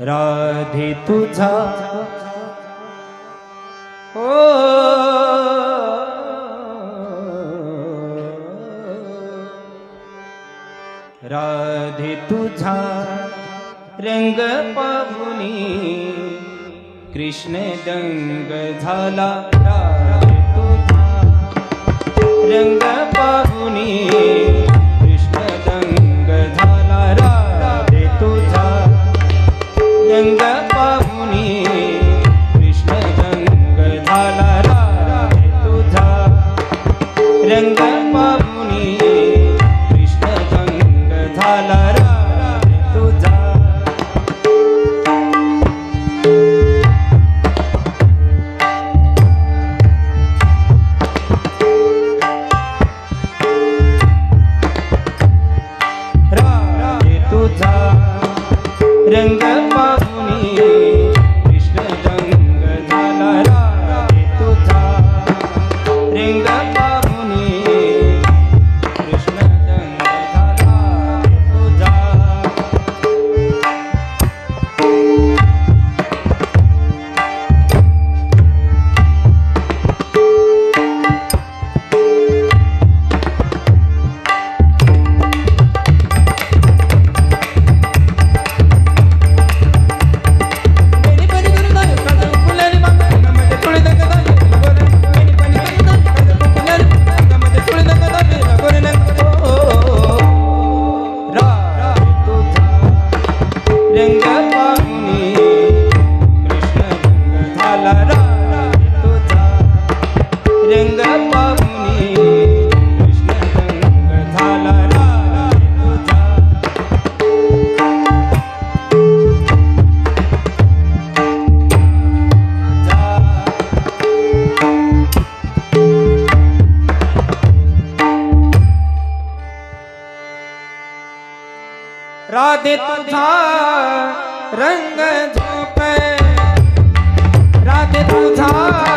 राधे तुझा. ओ. राधे तुझा. रंग पाहुनी कृष्ण दंग झाला. राधे तुझा. रंग पाहुनी পাবনি। राधे तुझा रंग झोपे. राधे तुझा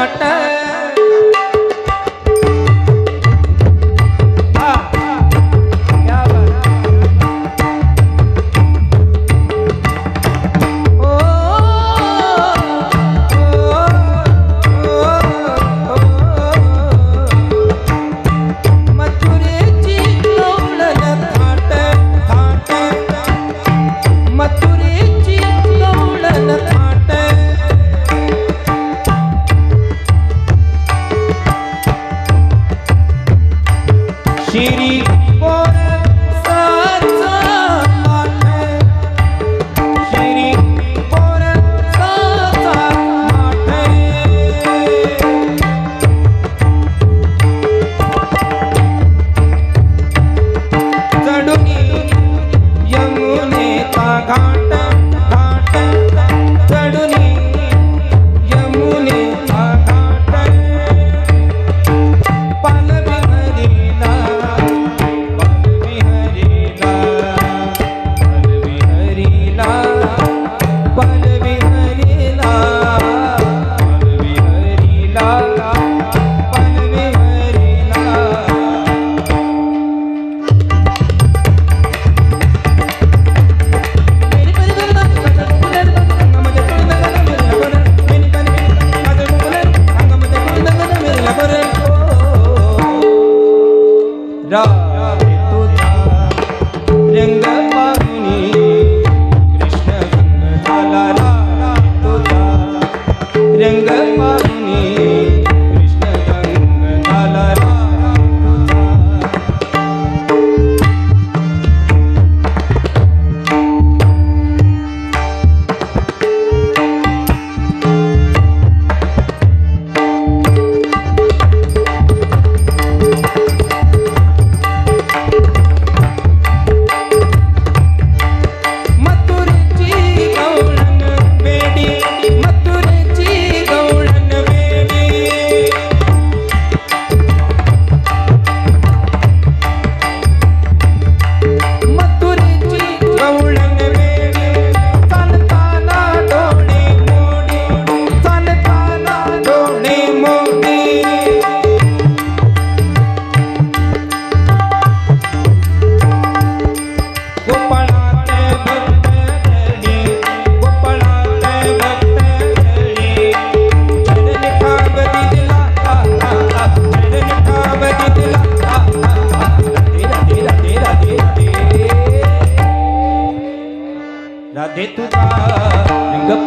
নটা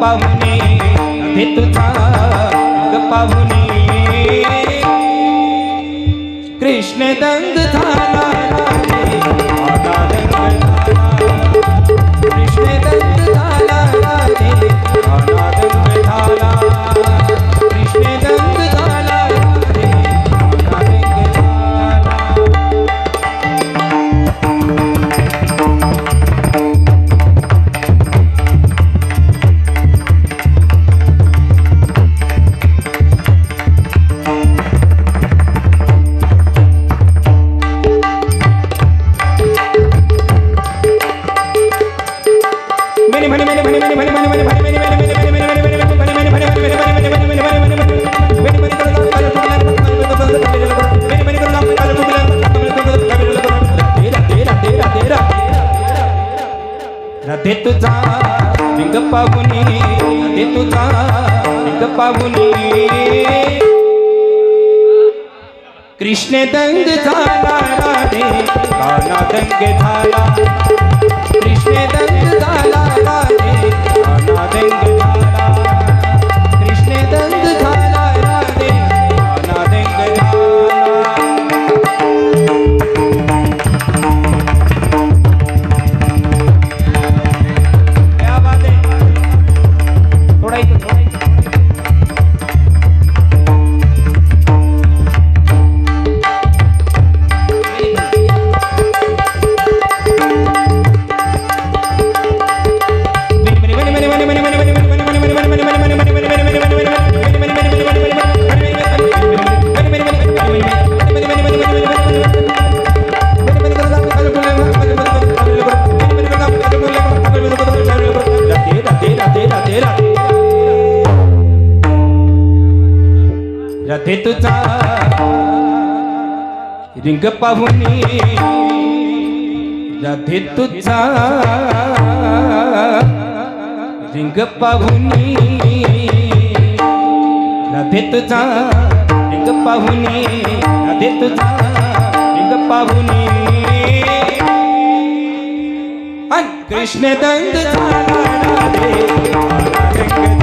पाहुणे अभि तुझा पाहुणे. कृष्ण दंग झाला तुझा. लिंग पाहुनी ते तुझा. लिंग पाहुनी कृष्ण दंग झाला राधे काना दंग झाला. रंग पाहुनी राधे तुझा. रिंग पाहुनी राधे तुझा. रिंग पाहुनी राधे तुझा. रिंग पाहुनी. कृष्ण दंग झाला रंग